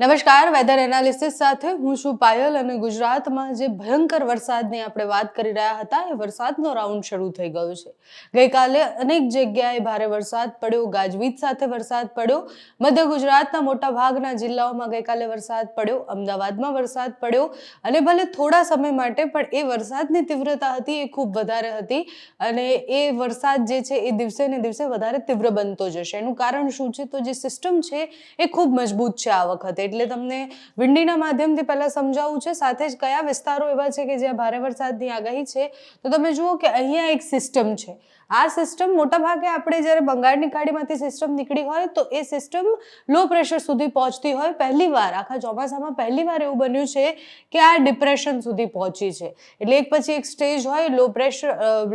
નમસ્કાર weather analysis સાથે હું છું પાયલ અને ગુજરાતમાં જે ભયંકર વરસાદની આપણે વાત કરી રહ્યા હતા, એ વરસાદનો રાઉન્ડ શરૂ થઈ ગયો છે. ગઈકાલે અનેક જગ્યાએ ભારે વરસાદ પડ્યો, ગાજવીજ સાથે વરસાદ પડ્યો. મધ્ય ગુજરાતના મોટા ભાગના જિલ્લાઓમાં ગઈકાલે વરસાદ પડ્યો, અમદાવાદમાં વરસાદ પડ્યો અને ભલે થોડા સમય માટે, પણ એ વરસાદની તીવ્રતા હતી, એ ખૂબ વધારે હતી અને એ વરસાદ જે છે, એ દિવસે ને દિવસે વધારે તીવ્ર બનતો જશે. એનું કારણ શું છે? તો જે સિસ્ટમ છે, એ ખૂબ મજબૂત છે આ વખતે. એટલે તમને વિંડીના માધ્યમથી પહેલાં સમજાવવું છે. સાથે જ કયા વિસ્તારો એવા છે કે જ્યાં ભારે વરસાદની આગાહી છે? તો તમે જુઓ કે અહીંયા એક સિસ્ટમ છે. આ સિસ્ટમ મોટાભાગે આપણે જ્યારે બંગાળની ખાડીમાંથી સિસ્ટમ નીકળી હોય તો એ સિસ્ટમ લો પ્રેશર સુધી પહોંચતી હોય. પહેલી વાર આખા ચોમાસામાં પહેલી વાર એવું બન્યું છે કે આ ડિપ્રેશન સુધી પહોંચી છે. એટલે એક પછી એક સ્ટેજ હોય લો પ્રેશર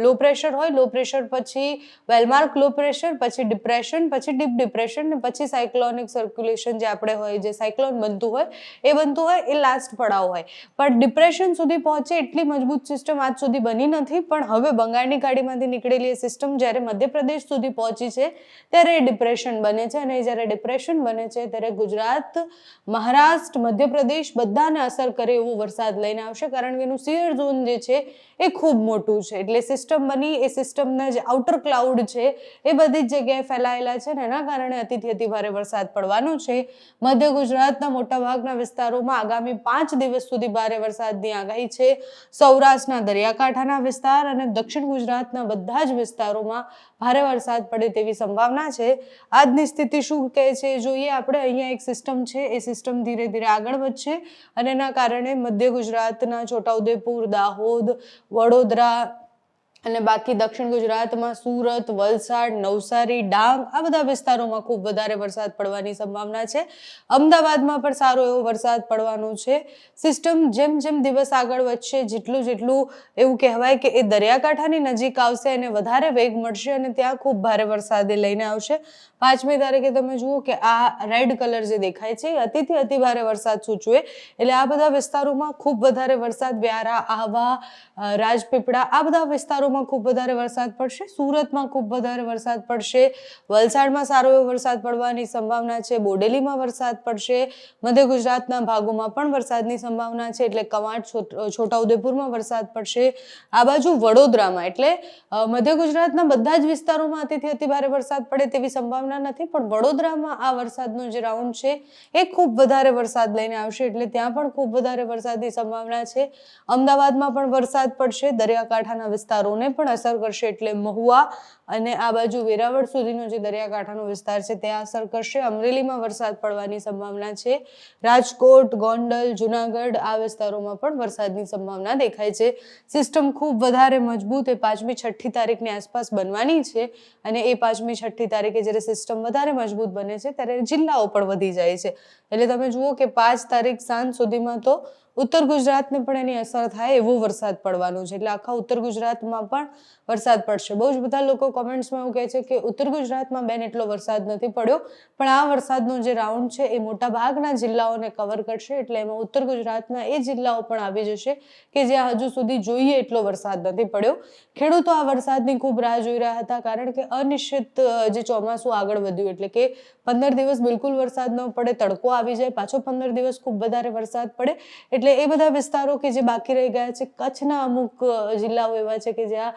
લો પ્રેશર હોય લો પ્રેશર પછી વેલમાર્ક લો પ્રેશર પછી ડિપ્રેશન પછી ડીપ ડિપ્રેશન ને પછી સાયક્લોનિક સર્ક્યુલેશન જે આપણે હોય, જે સાયક્લોન બનતું હોય, એ બનતું હોય, એ લાસ્ટ પડાવ હોય. પણ ડિપ્રેશન સુધી પહોંચે એટલી મજબૂત સિસ્ટમ આજ સુધી બની નથી, પણ હવે બંગાળની ખાડીમાંથી નીકળેલી એ સિસ્ટમ જ્યારે મધ્યપ્રદેશ સુધી પહોંચી છે, ત્યારે એ ડિપ્રેશન બને છે. અને જ્યારે ડિપ્રેશન બને છે, ત્યારે ગુજરાત, મહારાષ્ટ્ર, મધ્યપ્રદેશ બધાને અસર કરે એવો વરસાદ લઈને આવશે, કારણ કે એનું સિયર ઝોન જે છે, એ ખૂબ મોટું છે. એટલે સિસ્ટમ બની, એ સિસ્ટમના જે આઉટર ક્લાઉડ છે, એ બધી જ જગ્યાએ ફેલાયેલા છે ને એના કારણે અતિથી અતિ ભારે વરસાદ પડવાનો છે. મધ્ય ગુજરાતના મોટાભાગના વિસ્તારોમાં આગામી પાંચ દિવસ સુધી ભારે વરસાદની આગાહી છે. સૌરાષ્ટ્રના દરિયાકાંઠાના વિસ્તાર અને દક્ષિણ ગુજરાતના બધા જ વિસ્તારોમાં ભારે વરસાદ પડે તેવી સંભાવના છે. આજની સ્થિતિ શું કહે છે? જોઈએ આપણે, અહીંયા એક સિસ્ટમ છે. એ સિસ્ટમ ધીરે ધીરે આગળ વધશે અને એના કારણે મધ્ય ગુજરાતના છોટાઉદેપુર, દાહોદ, વડોદરા અને બાકી દક્ષિણ ગુજરાતમાં સુરત, વલસાડ, નવસારી, ડાંગ, આ બધા વિસ્તારોમાં ખૂબ વધારે વરસાદ પડવાની સંભાવના છે. અમદાવાદમાં પણ સારો એવો વરસાદ પડવાનો છે. સિસ્ટમ જેમ જેમ દિવસ આગળ વધશે, જેટલું જેટલું એવું કહેવાય કે એ દરિયાકાંઠાની નજીક આવશે અને વધારે વેગ મળશે અને ત્યાં ખૂબ ભારે વરસાદ લઈને આવશે. પાંચમી તારીખે તમે જુઓ કે આ રેડ કલર જે દેખાય છે અતિથી અતિ ભારે વરસાદ સૂચવે. એટલે આ બધા વિસ્તારોમાં ખૂબ વધારે વરસાદ, વ્યારા, આહવા રાજપીપળા, આ બધા વિસ્તારોમાં ખૂબ વધારે વરસાદ પડશે, સુરતમાં ખૂબ વધારે વરસાદ પડશે, વલસાડમાં સારો એવો વરસાદ પડવાની સંભાવના છે, બોડેલીમાં વરસાદ પડશે, મધ્ય ગુજરાતના ભાગોમાં પણ વરસાદની સંભાવના છે, એટલે કવાંટ છોટાઉદેપુરમાં વરસાદ પડશે. આ બાજુ વડોદરામાં, એટલે મધ્ય ગુજરાતના બધા જ વિસ્તારોમાં અતિથી અતિ ભારે વરસાદ પડે તેવી સંભાવના નથી, પણ વડોદરામાં આ વરસાદનો જે રાઉન્ડ છે, એ ખૂબ વધારે વરસાદ લઈને આવશે, એટલે ત્યાં પણ ખૂબ વધારે વરસાદની સંભાવના છે. અમદાવાદમાં પણ વરસાદ પડશે, દરિયાકાંઠાના વિસ્તારોને પણ અસર કરશે એટલે મહુવા અને આ બાજુ વેરાવળ સુધીનો જે દરિયાકાંઠાનો વિસ્તાર છે, ત્યાં અસર કરશે. અમરેલીમાં વરસાદ પડવાની સંભાવના છે. રાજકોટ, ગોંડલ, જુનાગઢ આ વિસ્તારોમાં પણ વરસાદની સંભાવના દેખાય છે. સિસ્ટમ ખૂબ વધારે મજબૂત, એ પાંચમી છઠ્ઠી તારીખની આસપાસ બનવાની છે અને એ પાંચમી છઠ્ઠી તારીખે જ્યારે સિસ્ટમ વધારે મજબૂત બને છે, ત્યારે જિલ્લાઓ પણ વધી જાય છે. એટલે તમે જુઓ કે પાંચ તારીખ સાંજ સુધીમાં તો ઉત્તર ગુજરાતને પણ એની અસર થાય એવો વરસાદ પડવાનો છે. એટલે આખા ઉત્તર ગુજરાતમાં પણ વરસાદ પડશે. બહુ જ બધા લોકો કોમેન્ટ્સમાં એવું કહે છે કે ઉત્તર ગુજરાતમાં બેન એટલો વરસાદ નથી પડ્યો, પણ આ વરસાદનો જે રાઉન્ડ છે એ મોટા ભાગના જિલ્લાઓને કવર કરશે, એટલે એમાં ઉત્તર ગુજરાતના એ જિલ્લાઓ પણ આવી જશે કે જ્યાં હજુ સુધી જોઈએ એટલો વરસાદ નથી પડ્યો. ખેડૂતો આ વરસાદની ખૂબ રાહ જોઈ રહ્યા હતા, કારણ કે અનિશ્ચિત જે ચોમાસું આગળ વધ્યું, એટલે કે પંદર દિવસ બિલકુલ વરસાદ ન પડે, તડકો આવી જાય, પાછો પંદર દિવસ ખૂબ વધારે વરસાદ પડે, એટલે એ બધા વિસ્તારો કે જે બાકી રહી ગયા છે, કચ્છના અમુક જિલ્લાઓ એવા છે કે જ્યાં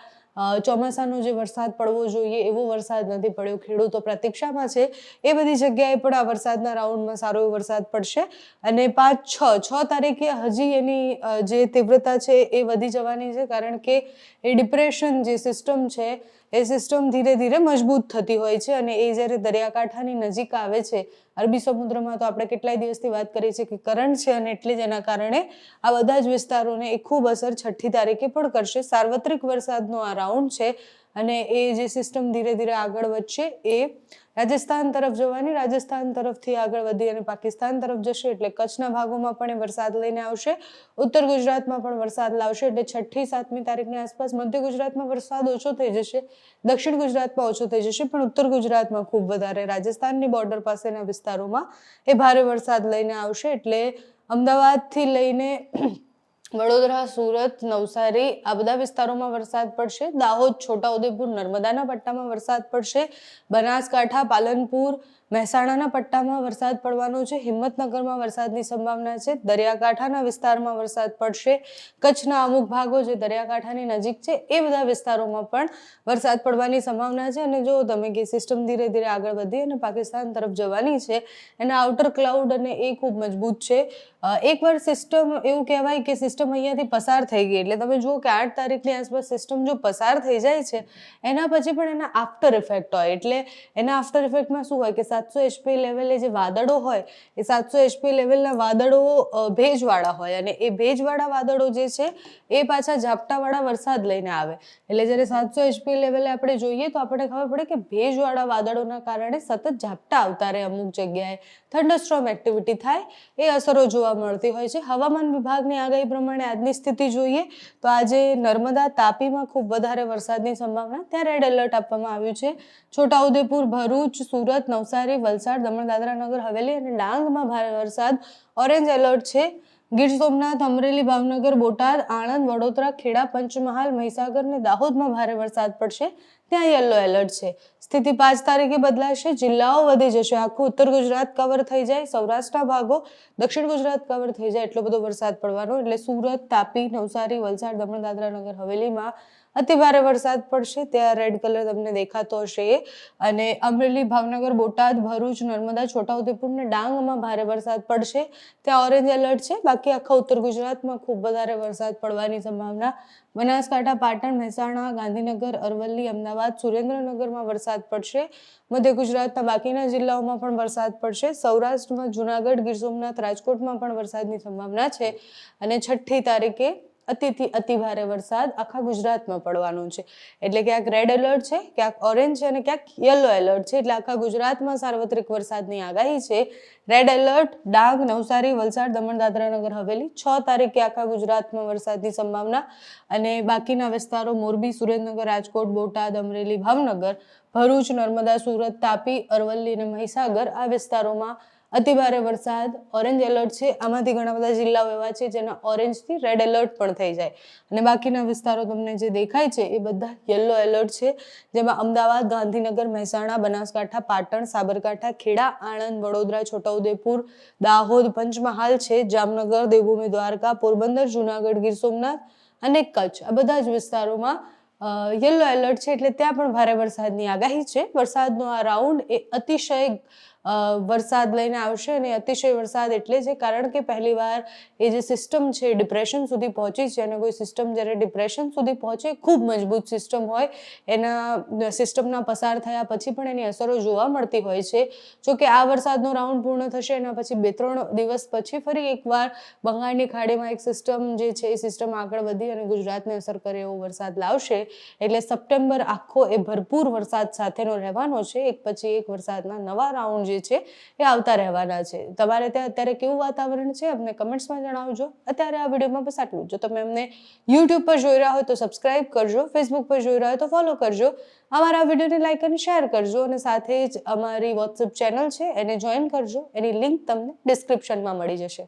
ચોમાસાનો જે વરસાદ પડવો જોઈએ, એવો વરસાદ નથી પડ્યો. ખેડૂતો પ્રતીક્ષામાં છે, એ બધી જગ્યાએ પણ આ વરસાદના રાઉન્ડમાં સારો વરસાદ પડશે. અને પાંચ, છ છ તારીખે હજી એની જે તીવ્રતા છે એ વધી જવાની છે, કારણ કે એ ડિપ્રેશન જે સિસ્ટમ છે એ સિસ્ટમ ધીરે ધીરે મજબૂત થતી હોય છે અને એ જ્યારે દરિયાકાંઠાની નજીક આવે છે, અરબી સમુદ્રમાં તો આપણે કેટલાય દિવસથી વાત કરીએ છીએ કે કરંટ છે અને એટલે જ એના કારણે આ બધા જ વિસ્તારોને એ ખૂબ અસર છઠ્ઠી તારીખે પણ કરશે. સાર્વત્રિક વરસાદનો આ રાઉન્ડ છે. અને એ જે સિસ્ટમ ધીરે ધીરે આગળ વધશે એ રાજસ્થાન તરફ જવાની, રાજસ્થાન તરફથી આગળ વધી અને પાકિસ્તાન તરફ જશે એટલે કચ્છના ભાગોમાં પણ એ વરસાદ લઈને આવશે. ઉત્તર ગુજરાતમાં પણ વરસાદ લાવશે એટલે છઠ્ઠી, સાતમી તારીખની આસપાસ મધ્ય ગુજરાતમાં વરસાદ ઓછો થઈ જશે, દક્ષિણ ગુજરાતમાં ઓછો થઈ જશે, પણ ઉત્તર ગુજરાતમાં ખૂબ વધારે. રાજસ્થાનની બોર્ડર પાસેના વિસ્તારોમાં એ ભારે વરસાદ લઈને આવશે એટલે અમદાવાદથી લઈને વડોદરા, સુરત, નવસારી આ બધા વિસ્તારોમાં વરસાદ પડશે. દાહોદ, છોટાઉદેપુર, નર્મદાના પટ્ટામાં વરસાદ પડશે. બનાસકાંઠા, પાલનપુર, મહેસાણાના પટ્ટામાં વરસાદ પડવાનો છે. હિંમતનગરમાં વરસાદની સંભાવના છે. દરિયાકાંઠાના વિસ્તારમાં વરસાદ પડશે. કચ્છના અમુક ભાગો જે દરિયાકાંઠાની નજીક છે, એ બધા વિસ્તારોમાં પણ વરસાદ પડવાની સંભાવના છે. અને જો તમે કે સિસ્ટમ ધીરે ધીરે આગળ વધી અને પાકિસ્તાન તરફ જવાની છે, એના આઉટર ક્લાઉડ અને એ ખૂબ મજબૂત છે. એકવાર સિસ્ટમ એવું કહેવાય કે સિસ્ટમ અહીંયાથી પસાર થઈ ગઈ. એટલે તમે જુઓ કે આઠ તારીખની આસપાસ સિસ્ટમ જો પસાર થઈ જાય છે, એના પછી પણ એના આફ્ટર ઇફેક્ટ હોય. એટલે એના આફ્ટર ઇફેક્ટમાં શું હોય કે સાતસો એચપી લેવલે જે વાદળો હોય, એ સાતસો એચપી લેવલના વાદળો ભેજવાળા હોય. અને એ ભેજવાળા વાદળો જે છે, એ પાછા ઝાપટાવાળા વરસાદ લઈને આવે. એટલે જ્યારે સાતસો એચપી લેવલે આપણે જોઈએ તો આપણને ખબર પડે કે ભેજવાળા વાદળોના કારણે સતત ઝાપટા આવતા રહે અમુક જગ્યાએ. થંડરસ્ટ્રોમ એક્ટિવિટી થાય, એ અસરો જોવા મળતી હોય છે. હવામાન વિભાગની આગાહી પ્રમાણે આજની સ્થિતિ જોઈએ તો આજે નર્મદા તાપીમાં ખૂબ વધારે વરસાદની સંભાવના. ત્યાં રેડ એલર્ટ આપવામાં આવ્યું છે. છોટાઉદેપુર, ભરૂચ, સુરત, નવસારી, વલસાડ, દમણ, દાદરા નગર, હવેલી અને ડાંગમાં ભારે વરસાદ. ઓરેન્જ એલર્ટ છે. ગીર સોમનાથ, અમરેલી, ભાવનગર, બોટાદ, આણંદ, વડોદરા, ખેડા, પંચમહાલ, મહીસાગર અને દાહોદમાં ભારે વરસાદ પડશે. ત્યાં યલો એલર્ટ છે. સ્થિતિ પાંચ તારીખે બદલાશે. જિલ્લાઓ વધી જશે. આખું ઉત્તર ગુજરાત કવર થઈ જાય. સૌરાષ્ટ્રના ભાગો દક્ષિણ ગુજરાત કવર થઈ જાય. એટલો બધો વરસાદ પડવાનો. એટલે સુરત, તાપી, નવસારી, વલસાડ, દમણ, દાદરા નગર, હવેલીમાં અતિ ભારે વરસાદ પડશે, ત્યાં રેડ કલર તમને દેખાતો હશે. અને અમરેલી, ભાવનગર, બોટાદ, ભરૂચ, નર્મદા, છોટાઉદેપુર ને ડાંગમાં ભારે વરસાદ પડશે. ત્યાં ઓરેન્જ એલર્ટ છે. બાકી આખા ઉત્તર ગુજરાતમાં ખૂબ વધારે વરસાદ પડવાની સંભાવના. બનાસકાંઠા, પાટણ, મહેસાણા, ગાંધીનગર, અરવલ્લી, અમદાવાદ, સુરેન્દ્રનગરમાં વરસાદ પડશે. મધ્ય ગુજરાતના બાકીના જિલ્લાઓમાં પણ વરસાદ પડશે. સૌરાષ્ટ્રમાં જુનાગઢ, ગીર સોમનાથ, રાજકોટમાં પણ વરસાદની સંભાવના છે. અને છઠ્ઠી તારીખે અતિથી અતિ ભારે વરસાદ આખા ગુજરાતમાં પડવાનો છે. એટલે ક્યાંક રેડ એલર્ટ છે, ક્યાંક ઓરેન્જ છે અને ક્યાંક યલો એલર્ટ છે. એટલે આખા ગુજરાતમાં સાર્વત્રિક વરસાદની આગાહી છે. રેડ એલર્ટ ડાંગ, નવસારી, વલસાડ, દમણ, દાદરા નગર, હવેલી છ તારીખે આખા ગુજરાતમાં વરસાદની સંભાવના અને બાકીના વિસ્તારો મોરબી, સુરેન્દ્રનગર, રાજકોટ, બોટાદ, અમરેલી, ભાવનગર, ભરૂચ, નર્મદા, સુરત, તાપી, અરવલ્લી અને મહીસાગર આ વિસ્તારોમાં અતિભારે વરસાદ ઓરેન્જ એલર્ટ છે. આમાંથી ઘણા બધા જિલ્લાઓ એવા છે જેના ઓરેન્જથી રેડ એલર્ટ પણ થઈ જાય. અને બાકીના વિસ્તારો તમને જે દેખાય છે એ બધા યલો એલર્ટ છે. જેમાં અમદાવાદ, ગાંધીનગર, મહેસાણા, બનાસકાંઠા, પાટણ, સાબરકાંઠા, ખેડા, આણંદ, વડોદરા, છોટાઉદેપુર, દાહોદ, પંચમહાલ છે, જામનગર, દેવભૂમિ, દ્વારકા, પોરબંદર, જુનાગઢ, ગીર સોમનાથ અને કચ્છ. આ બધા જ વિસ્તારોમાં યલો એલર્ટ છે એટલે ત્યાં પણ ભારે વરસાદની આગાહી છે. વરસાદનો આ રાઉન્ડ એ અતિશય વરસાદ લઈને આવશે અને અતિશય વરસાદ એટલે છે, કારણ કે પહેલીવાર એ જે સિસ્ટમ છે ડિપ્રેશન સુધી પહોંચી છે અને કોઈ સિસ્ટમ જ્યારે ડિપ્રેશન સુધી પહોંચે, ખૂબ મજબૂત સિસ્ટમ હોય. એના સિસ્ટમના પસાર થયા પછી પણ એની અસરો જોવા મળતી હોય છે. જો કે આ વરસાદનો રાઉન્ડ પૂર્ણ થશે એના પછી બે ત્રણ દિવસ પછી ફરી એકવાર બંગાળની ખાડીમાં એક સિસ્ટમ જે છે, એ સિસ્ટમ આગળ વધી અને ગુજરાતને અસર કરે એવો વરસાદ લાવશે. એટલે સપ્ટેમ્બર આખો એ ભરપૂર વરસાદ સાથેનો રહેવાનો છે. એક પછી એક વરસાદના નવા રાઉન્ડ જે છે એ આવતા રહેવાના છે. તમારે ત્યાં અત્યારે કેવું વાતાવરણ છે? અમને કમેન્ટ્સમાં જણાવજો. અત્યારે આ વિડીયોમાં બસ આટલું જો. તમે અમને યુટ્યુબ પર જોઈ રહ્યા હોય તો સબસ્ક્રાઇબ કરજો ફેસબુક પર જોઈ રહ્યા હોય તો ફોલો કરજો. અમારા વિડીયોને લાઇક અને શેર કરજો અને સાથે જ અમારી વોટ્સઅપ ચેનલ છે એને જોઈન કરજો. એની લિંક તમને ડિસ્ક્રિપ્શનમાં મળી જશે.